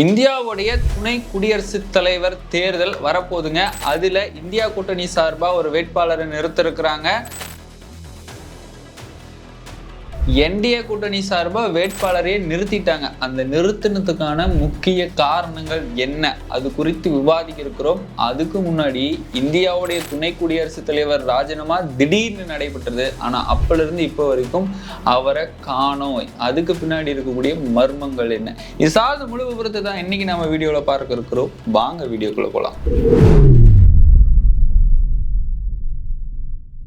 இந்தியாவுடைய துணை குடியரசுத் தலைவர் தேர்தல் வரப்போகுதுங்க. அதில் இந்தியா கூட்டணி சார்பாக ஒரு வேட்பாளரை நிறுத்திருக்கிறாங்க. என்டிஏ கூட்டணி சார்பாக வேட்பாளரையே நிறுத்திட்டாங்க. அந்த நிறுத்தினதுக்கான முக்கிய காரணங்கள் என்ன? அது குறித்து விவாதிக்க இருக்கிறோம் அதுக்கு முன்னாடி இந்தியாவுடைய துணை குடியரசுத் தலைவர் ராஜினாமா திடீர்னு நடைபெற்றது. ஆனால் அப்பிலிருந்து இப்போ வரைக்கும் அவரை காணோம். அதுக்கு பின்னாடி இருக்கக்கூடிய மர்மங்கள் என்ன? இது சார்ந்த முழு விவரத்தை தான் இன்னைக்கு நம்ம வீடியோவில் பார்க்க இருக்கிறோம். வாங்க வீடியோக்குள்ள போகலாம்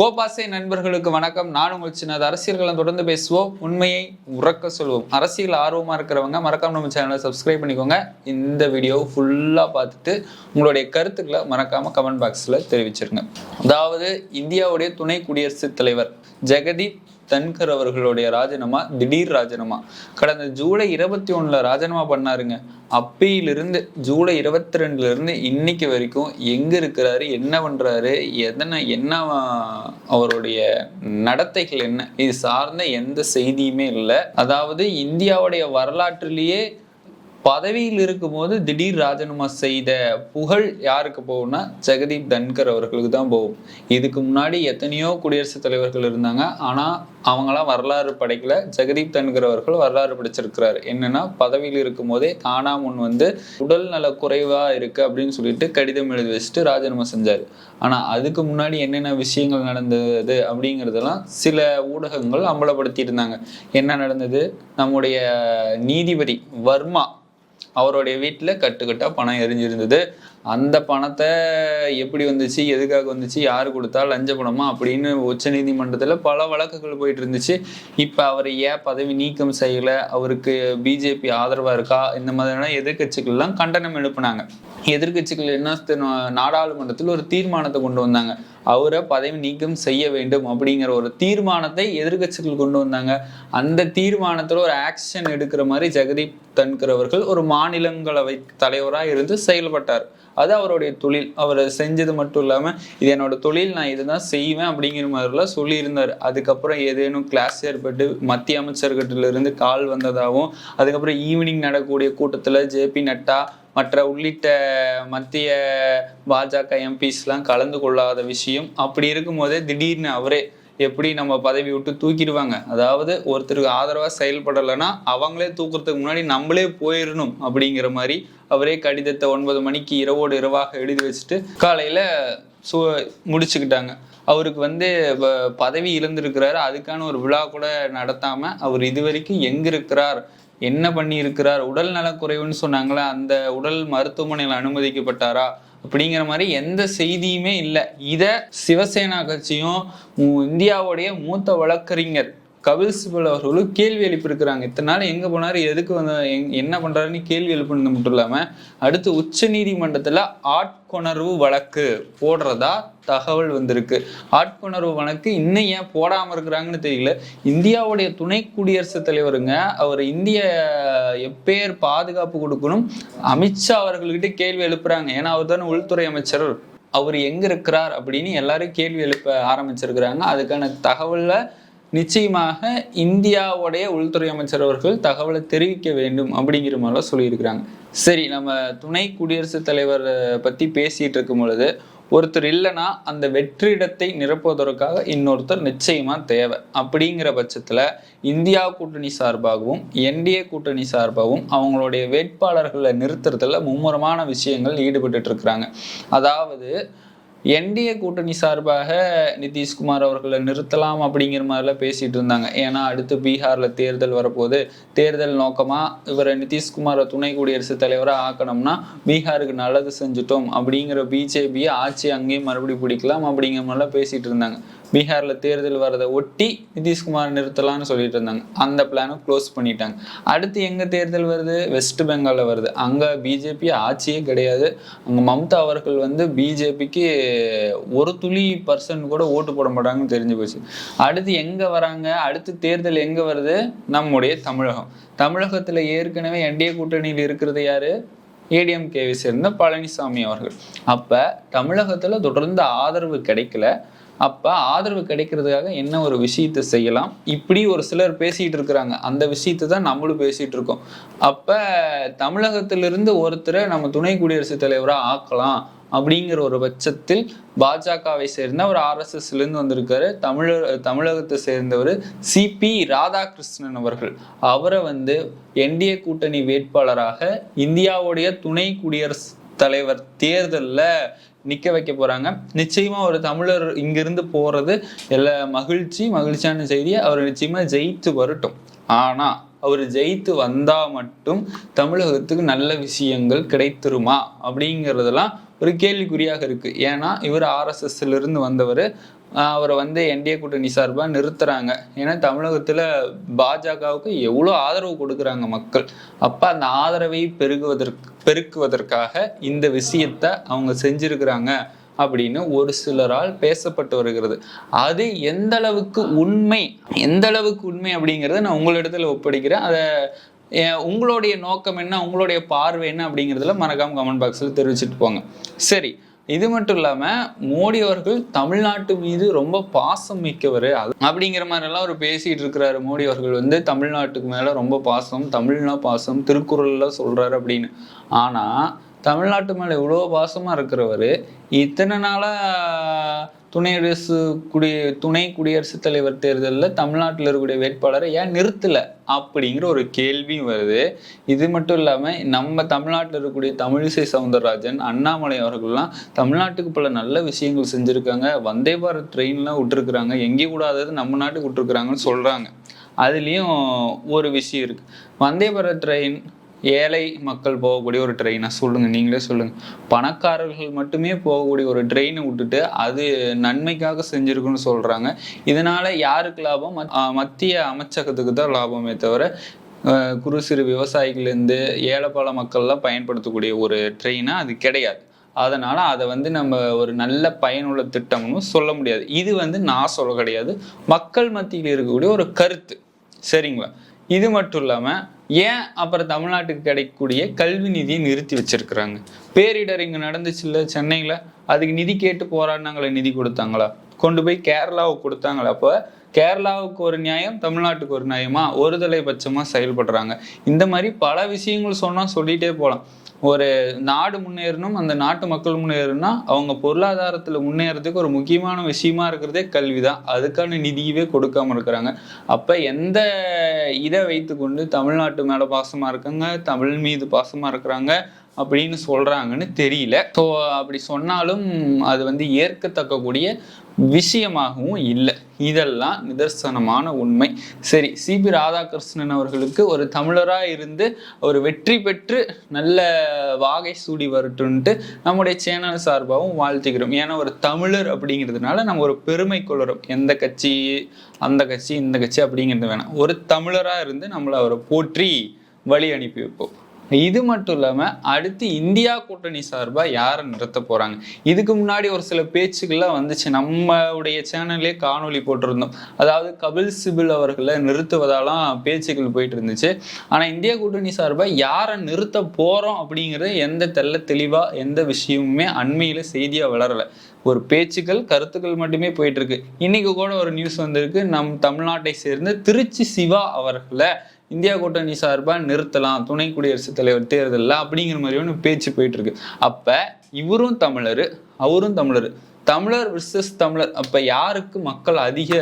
கோபாசை நண்பர்களுக்கு வணக்கம். நான் உங்கள் சின்னது அரசியல்களை தொடர்ந்து பேசுவோம். உண்மையை உறக்க சொல்வோம். அரசியல் ஆர்வமா இருக்கிறவங்க மறக்காம நம்ம சேனலை சப்ஸ்கிரைப் பண்ணிக்கோங்க. இந்த வீடியோ ஃபுல்லா பார்த்துட்டு உங்களுடைய கருத்துக்களை மறக்காம கமெண்ட் பாக்ஸ்ல தெரிவிச்சிருங்க. அதாவது இந்தியாவுடைய துணை குடியரசுத் தலைவர் ஜெகதீப் தன்கர் அவர்களுடைய ராஜினாமா திடீர் ராஜினாமா. கடந்த ஜூலை இருபத்தி ஒண்ணுல ராஜினாமா பண்ணாருங்க. அப்பையிலிருந்து ஜூலை இருபத்தி ரெண்டுல இருந்து இன்னைக்கு வரைக்கும் எங்க இருக்கிறாரு என்ன பண்றாரு எதனை என்ன அவருடைய நடத்தைகள் என்ன இது சார்ந்த எந்த செய்தியுமே இல்லை. அதாவது இந்தியாவுடைய வரலாற்றிலேயே பதவியில் இருக்கும்போது திடீர் ராஜினாமா செய்த புகழ் யாருக்கு போகும்னா ஜெகதீப் தன்கர் அவர்களுக்கு தான் போகும். இதுக்கு முன்னாடி எத்தனையோ குடியரசுத் தலைவர்கள் இருந்தாங்க. ஆனால் அவங்களாம் வரலாறு படைக்கல. ஜெகதீப் தன்கர் அவர்கள் வரலாறு படைச்சிருக்கிறார். என்னன்னா பதவியில் இருக்கும் போதே தானா முன் வந்து உடல் நல குறைவா இருக்கு அப்படின்னு சொல்லிட்டு கடிதம் எழுதி வச்சுட்டு ராஜினாமா செஞ்சார். ஆனா அதுக்கு முன்னாடி என்னென்ன விஷயங்கள் நடந்தது அப்படிங்கிறதெல்லாம் சில ஊடகங்கள் அம்பலப்படுத்தி இருந்தாங்க என்ன நடந்தது? நம்முடைய நீதிபதி வர்மா அவருடைய வீட்டில் கட்டுக்கட்டாக பணம் எரிஞ்சிருந்தது. அந்த பணத்தை எப்படி வந்துச்சு எதுக்காக வந்துச்சு யார் கொடுத்தா லஞ்ச பணமா அப்படின்னு உச்சநீதிமன்றத்தில் பல வழக்குகள் போயிட்டு இருந்துச்சு. இப்போ அவர் ஏன் பதவி நீக்கம் செய்யலை? அவருக்கு பிஜேபி ஆதரவாக இருக்கா? இந்த மாதிரியான எதிர்க்கட்சிகள்லாம் கண்டனம் எழுப்புனாங்க. எதிர்க்கட்சிகள் என்ன நாடாளுமன்றத்தில் ஒரு தீர்மானத்தை கொண்டு வந்தாங்க. அவரை பதவி நீக்கம் செய்ய வேண்டும் அப்படிங்கிற ஒரு தீர்மானத்தை எதிர்க்கட்சிகள் கொண்டு வந்தாங்க. அந்த தீர்மானத்தில் ஒரு ஆக்ஷன் எடுக்கிற மாதிரி ஜெகதீப் தன்கர் அவர்கள் ஒரு மாநிலங்களவை தலைவராக இருந்து செயல்பட்டார். அது அவருடைய தொழில். அவர் செஞ்சது மட்டும் இல்லாமல் இது என்னோட தொழில் நான் இதுதான் செய்வேன் அப்படிங்கிற மாதிரிலாம் சொல்லியிருந்தார். அதுக்கப்புறம் ஏதேனும் கிளாஸ் ஏற்பட்டு மத்திய அமைச்சர்கிட்ட இருந்து கால் வந்ததாகவும் அதுக்கப்புறம் ஈவினிங் நடக்கக்கூடிய கூட்டத்தில் ஜேபி நட்டா மற்ற உள்ளிட்ட மத்திய பாஜக எம்பிஸ்லாம் கலந்து கொள்ளாத விஷயம். அப்படி இருக்கும்போதே திடீர்னு அவரே எப்படி நம்ம பதவி விட்டு தூக்கிடுவாங்க? அதாவது ஒருத்தருக்கு ஆதரவா செயல்படலைன்னா அவங்களே தூக்குறதுக்கு முன்னாடி நம்மளே போயிடணும் அப்படிங்கிற மாதிரி அவரே கடிதத்தை ஒன்பது மணிக்கு இரவோடு இரவாக எழுதி வச்சுட்டு காலையில சு முடிச்சுக்கிட்டாங்க. அவருக்கு வந்து பதவி இழந்திருக்கிறாரு. அதுக்கான ஒரு விழா கூட நடத்தாம அவர் இதுவரைக்கும் எங்கே இருக்கிறார் என்ன பண்ணியிருக்கிறார்? உடல் நலக்குறைவுன்னு சொன்னாங்களா? அந்த உடல் மருத்துவமனையில் அனுமதிக்கப்பட்டாரா? அப்படிங்கிற மாதிரி எந்த செய்தியுமே இல்லை. இதை சிவசேனா கட்சியும் இந்தியாவுடைய மூத்த வழக்கறிஞர் கபில் சிபல் அவர்களும் கேள்வி எழுப்பியிருக்கிறாங்க. இத்தனை நாள் எங்க போனாரு எதுக்கு வந்து எங்- என்ன பண்றாருன்னு கேள்வி எழுப்புனது மட்டும் இல்லாம அடுத்து உச்ச நீதிமன்றத்துல ஆட்கொணர்வு வழக்கு போடுறதா தகவல் வந்திருக்கு. ஆட்கொணர்வு வழக்கு இன்னும் ஏன் போடாம இருக்கிறாங்கன்னு தெரியல. இந்தியாவுடைய துணை குடியரசுத் தலைவருங்க அவர் இந்திய எப்பேர் பாதுகாப்பு கொடுக்கணும் அமித்ஷா அவர்கள்கிட்ட கேள்வி எழுப்புறாங்க. ஏன்னா அவர் தானே உள்துறை அமைச்சர். அவர் எங்க இருக்கிறார் அப்படின்னு எல்லாரும் கேள்வி எழுப்ப ஆரம்பிச்சிருக்கிறாங்க. அதுக்கான தகவலில் நிச்சயமாக இந்தியாவுடைய உள்துறை அமைச்சர் அவர்கள் தகவலை தெரிவிக்க வேண்டும் அப்படிங்கிற மாதிரிலாம் சொல்லியிருக்கிறாங்க. சரி நம்ம துணை குடியரசுத் தலைவர் பற்றி பேசிகிட்டு இருக்கும் பொழுது ஒருத்தர் இல்லைன்னா அந்த வெற்றிடத்தை நிரப்புவதற்காக இன்னொருத்தர் நிச்சயமாக தேவை. அப்படிங்கிற பட்சத்தில் இந்தியா கூட்டணி சார்பாகவும் என்டிஏ கூட்டணி சார்பாகவும் அவங்களுடைய வேட்பாளர்களை நிறுத்துறதுல மும்முரமான விஷயங்கள் ஈடுபட்டு இருக்கிறாங்க. அதாவது என்டிஏ கூட்டணி சார்பாக நிதிஷ்குமார் அவர்களை நிறுத்தலாம் அப்படிங்கிற மாதிரிலாம் பேசிட்டு இருந்தாங்க. ஏன்னா அடுத்து பீகார்ல தேர்தல் வரப்போது தேர்தல் நோக்கமா இவரை நிதிஷ்குமாரை துணை குடியரசுத் தலைவராக ஆக்கணும்னா பீகாருக்கு நல்லது செஞ்சுட்டோம் அப்படிங்கிற பிஜேபியை ஆட்சி அங்கேயும் மறுபடியும் பிடிக்கலாம் அப்படிங்கிற மாதிரிலாம் பேசிட்டு இருந்தாங்க. பீகாரில் தேர்தல் வரதை ஒட்டி நிதிஷ்குமார் நிறுத்தலாம்னு சொல்லிட்டு இருந்தாங்க. அந்த பிளானும் க்ளோஸ் பண்ணிட்டாங்க. அடுத்து எங்கே தேர்தல் வருது? வெஸ்ட் பெங்காலில் வருது. அங்கே பிஜேபி ஆட்சியே கிடையாது. அங்கே மம்தா அவர்கள் வந்து பிஜேபிக்கு ஒரு துளி பர்சன்ட் கூட ஓட்டு போட மாட்டாங்கன்னு தெரிஞ்சு போச்சு. அடுத்து எங்கே வராங்க? அடுத்து தேர்தல் எங்கே வருது? நம்முடைய தமிழகம். தமிழகத்தில் ஏற்கனவே என்டிஏ கூட்டணியில் இருக்கிறது யாரு? ஏடிஎம்கேவை சேர்ந்த பழனிசாமி அவர்கள். அப்போ தமிழகத்தில் தொடர்ந்து ஆதரவு கிடைக்கல. அப்ப ஆதரவு கிடைக்கிறதுக்காக என்ன ஒரு விஷயத்தை செய்யலாம்? இப்படி ஒரு சிலர் பேசிட்டு இருக்கிறாங்க. அந்த விஷயத்தை தான் நம்மளும் பேசிட்டு இருக்கோம். அப்ப தமிழகத்திலிருந்து ஒருத்தரை நம்ம துணை குடியரசுத் தலைவரா ஆக்கலாம் அப்படிங்கிற ஒரு பட்சத்தில் பாஜகவை சேர்ந்த ஒரு ஆர்எஸ்எஸ்லேருந்து வந்திருக்காரு. தமிழர் தமிழகத்தை சேர்ந்தவர் சிபி ராதாகிருஷ்ணன் அவர்கள். அவரை வந்து என்டிஏ கூட்டணி வேட்பாளராக இந்தியாவுடைய துணை குடியரசு தலைவர் தேர்தல்ல நிற்க வைக்க போகிறாங்க நிச்சயமாக ஒரு தமிழர் இங்கிருந்து போகிறது எல்லா மகிழ்ச்சி மகிழ்ச்சியான செய்தி அவர் நிச்சயமாக ஜெயித்து வரட்டும். ஆனால் அவர் ஜெயித்து வந்தால் மட்டும் தமிழகத்துக்கு நல்ல விஷயங்கள் கிடைத்திருமா? அப்படிங்கிறதெல்லாம் ஒரு கேள்விக்குறியாக இருக்கு. ஏன்னா இவர் ஆர்எஸ்எஸ்லேருந்து வந்தவர். அவரை வந்து என்டிஏ கூட்டணி சார்பாக நிறுத்துறாங்க. ஏன்னா தமிழகத்தில் பாஜகவுக்கு எவ்வளோ ஆதரவு கொடுக்குறாங்க மக்கள். அப்போ அந்த ஆதரவை பெருகுவதற்கு பெருக்குவதற்காக இந்த விஷயத்த அவங்க செஞ்சிருக்கிறாங்க அப்படின்னு ஒரு சிலரால் பேசப்பட்டு வருகிறது. அது எந்த அளவுக்கு உண்மை எந்த அளவுக்கு உண்மை அப்படிங்கிறத நான் உங்களிடத்துல ஒப்படைக்கிறேன். அதை உங்களுடைய நோக்கம் என்ன உங்களுடைய பார்வை என்ன அப்படிங்கிறதுல மறக்காம கமெண்ட் பாக்ஸில் தெரிவிச்சுட்டு போங்க. சரி இது மட்டும் இல்லாமல் மோடி அவர்கள் தமிழ்நாட்டு மீது ரொம்ப பாசம் மிக்கவர். அது- அப்படிங்கிற மாதிரி எல்லாம் அவர் பேசிட்டு இருக்கிறாரு. மோடி அவர்கள் வந்து தமிழ்நாட்டுக்கு மேலே ரொம்ப பாசம் தமிழ்னா பாசம் திருக்குறளில் சொல்கிறாரு அப்படின்னு. ஆனால் தமிழ்நாட்டு மேலே இவ்வளோ பாசமாக இருக்கிறவர். இத்தனை நாளாக துணை அரசு குடி துணை குடியரசுத் தலைவர் தேர்தலில் தமிழ்நாட்டில் இருக்கக்கூடிய வேட்பாளரை ஏன் நிறுத்தலை அப்படிங்கிற ஒரு கேள்வியும் வருது. இது மட்டும் இல்லாமல் நம்ம தமிழ்நாட்டில் இருக்கக்கூடிய தமிழிசை சவுந்தரராஜன் அண்ணாமலை அவர்கள்லாம் தமிழ்நாட்டுக்கு பல நல்ல விஷயங்கள் செஞ்சுருக்காங்க. வந்தே பாரத் ட்ரெயின்லாம் விட்டுருக்குறாங்க. எங்கேயும் கூடாதது நம்ம நாட்டுக்கு விட்டுருக்குறாங்கன்னு சொல்கிறாங்க அதுலேயும் ஒரு விஷயம் இருக்குது வந்தே பாரத் ட்ரெயின் ஏழை மக்கள் போகக்கூடிய ஒரு ட்ரெயினை சொல்லுங்க நீங்களே சொல்லுங்க. பணக்காரர்கள் மட்டுமே போகக்கூடிய ஒரு ட்ரெயினை விட்டுட்டு அது நன்மைக்காக செஞ்சுருக்குன்னு சொல்றாங்க. இதனால யாருக்கு லாபம்? மத்- மத்திய அமைச்சகத்துக்கு தான் லாபமே தவிர ஆஹ் குறு சிறு விவசாயிகள்லேருந்து ஏழைப்பாள மக்கள்லாம் பயன்படுத்தக்கூடிய ஒரு ட்ரெயினா அது கிடையாது. அதனால அதை வந்து நம்ம ஒரு நல்ல பயனுள்ள திட்டம்னு சொல்ல முடியாது. இது வந்து நான் சொல்ல கிடையாது. மக்கள் மத்தியில் இருக்கக்கூடிய ஒரு கருத்து. சரிங்களா? இது மட்டும் இல்லாம ஏன் அப்புறம் தமிழ்நாட்டுக்கு கிடைக்கக்கூடிய கல்வி நிதியை நிறுத்தி வச்சிருக்கிறாங்க? பேரிடர் இங்க நடந்துச்சுல்ல சென்னையில. அதுக்கு நிதி கேட்டு போராடினாங்களே நிதி கொடுத்தாங்களா? கொண்டு போய் கேரளாவுக்கு கொடுத்தாங்களா. அப்போ கேரளாவுக்கு ஒரு நியாயம் தமிழ்நாட்டுக்கு ஒரு நியாயமா? ஒருதலை பட்சமா செயல்படுறாங்க. இந்த மாதிரி பல விஷயங்கள் சொன்னா சொல்லிட்டே போலாம். ஒரு நாடு முன்னேறணும் அந்த நாட்டு மக்கள் முன்னேறணும்னா அவங்க பொருளாதாரத்துல முன்னேறதுக்கு ஒரு முக்கியமான விஷயமா இருக்கிறதே கல்வி தான் அதுக்கான நிதியவே கொடுக்காம இருக்கிறாங்க. அப்ப எந்த இதை வைத்துக்கொண்டு தமிழ்நாட்டு மேல பாசமா இருக்காங்க தமிழ் மீது பாசமா இருக்கிறாங்க அப்படின்னு சொல்கிறாங்கன்னு தெரியல. ஸோ அப்படி சொன்னாலும் அது வந்து ஏற்கத்தக்கக்கூடிய விஷயமாகவும் இல்லை. இதெல்லாம் நிதர்சனமான உண்மை. சரி சிபி ராதாகிருஷ்ணன் அவர்களுக்கு ஒரு தமிழராக இருந்து ஒரு வெற்றி பெற்று நல்ல வாகை சூடி வரட்டுன்ட்டு நம்முடைய சேனல் சார்பாகவும் வாழ்த்துக்கிறோம் ஏன்னா ஒரு தமிழர் அப்படிங்கிறதுனால நம்ம ஒரு பெருமை கொள்கிறோம் எந்த கட்சி அந்த கட்சி இந்த கட்சி அப்படிங்கிறது வேணாம். ஒரு தமிழராக இருந்து நம்மளை அவரை போற்றி வழி அனுப்பி வைப்போம். இது மட்டும் இல்லாமல் அடுத்து இந்தியா கூட்டணி சார்பாக யாரை நிறுத்த போறாங்க? இதுக்கு முன்னாடி ஒரு சில பேச்சுக்கள்லாம் வந்துச்சு. நம்மளுடைய சேனல்லே காணொளி போட்டிருந்தோம். அதாவது கபில் சிபில் அவர்களை நிறுத்துவதாலாம் பேச்சுக்கள் போயிட்டு இருந்துச்சு ஆனா இந்தியா கூட்டணி சார்பா யாரை நிறுத்த போறோம் அப்படிங்கிறது எந்த தெள்ள தெளிவா எந்த விஷயமுமே அண்மையில செய்தியா வளரல. ஒரு பேச்சுக்கள் கருத்துக்கள் மட்டுமே போயிட்டு இருக்கு இன்னைக்கு கூட ஒரு நியூஸ் வந்திருக்கு. நம் தமிழ்நாட்டை சேர்ந்த திருச்சி சிவா அவர்களை இந்தியா கூட்டணி சார்பாக நிறுத்தலாம். துணை குடியரசுத் தலைவர் தேர்தலில் அப்படிங்கிற மாதிரி ஒன்று பேச்சு போயிட்டு இருக்கு அப்போ இவரும் தமிழர் அவரும் தமிழர். தமிழர் விர்சஸ் தமிழர். அப்போ யாருக்கு மக்கள் அதிக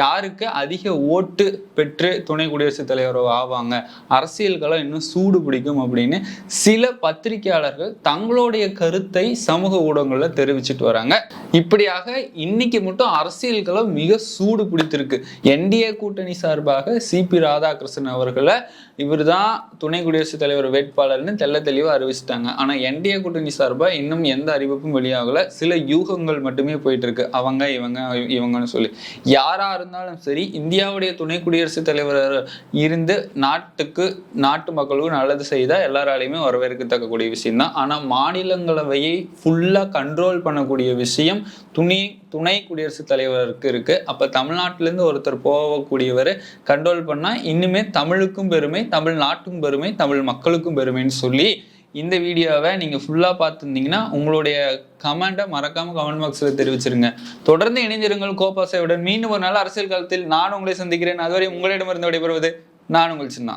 யாருக்கு அதிக ஓட்டு பெற்று துணை குடியரசுத் தலைவர் ஆவாங்க? அரசியல்களை இன்னும் சூடு பிடிக்கும் அப்படின்னு சில பத்திரிகையாளர்கள் தங்களுடைய கருத்தை சமூக ஊடகங்களில் தெரிவிச்சிட்டு வராங்க. இப்படியாக இன்னைக்கு மட்டும் அரசியல்களை மிக சூடு பிடித்திருக்கு. என்டிஏ கூட்டணி சார்பாக சிபி ராதாகிருஷ்ணன் அவர்களை இவர் தான் துணை குடியரசுத் தலைவர் வேட்பாளர்னு தெள்ள தெளிவாக அறிவிச்சிட்டாங்க. ஆனால் என்டிஏ கூட்டணி சார்பாக இன்னும் எந்த அறிவிப்பும் வெளியாகல. சில யூகங்கள் மட்டுமே போயிட்டு இருக்கு. அவங்க இவங்க இவங்கன்னு சொல்லி. யாரா இருந்தாலும் சரி இந்தியாவுடைய துணை குடியரசுத் தலைவர் இருந்து நாட்டுக்கு நாட்டு மக்களுக்கு நல்லது செய்தா எல்லாராலையுமே வரவேற்கத்தக்கக்கூடிய விஷயம் தான் ஆனா மாநிலங்களவையை ஃபுல்லா கண்ட்ரோல் பண்ணக்கூடிய விஷயம் துணை துணை குடியரசுத் தலைவருக்கு இருக்கு. அப்ப தமிழ்நாட்டிலேருந்து ஒருத்தர் போகக்கூடியவர் கண்ட்ரோல் பண்ணா இன்னுமே தமிழுக்கும் பெருமை தமிழ்நாட்டுக்கும் பெருமை தமிழ் மக்களுக்கும் பெருமைன்னு சொல்லி இந்த வீடியோவை நீங்கள் ஃபுல்லாக பார்த்துருந்தீங்கன்னா உங்களுடைய கமெண்ட்டை மறக்காமல் கமெண்ட் பாக்ஸில் தெரிவிச்சிருங்க. தொடர்ந்து இணைஞ்சிருங்கள் கோபாசையுடன். மீண்டும் ஒரு நாள் அரசியல் காலத்தில் நான் உங்களை சந்திக்கிறேன். அதுவரை உங்களிடமிருந்து விடைபெறுவது நான் உங்கள் சின்னா.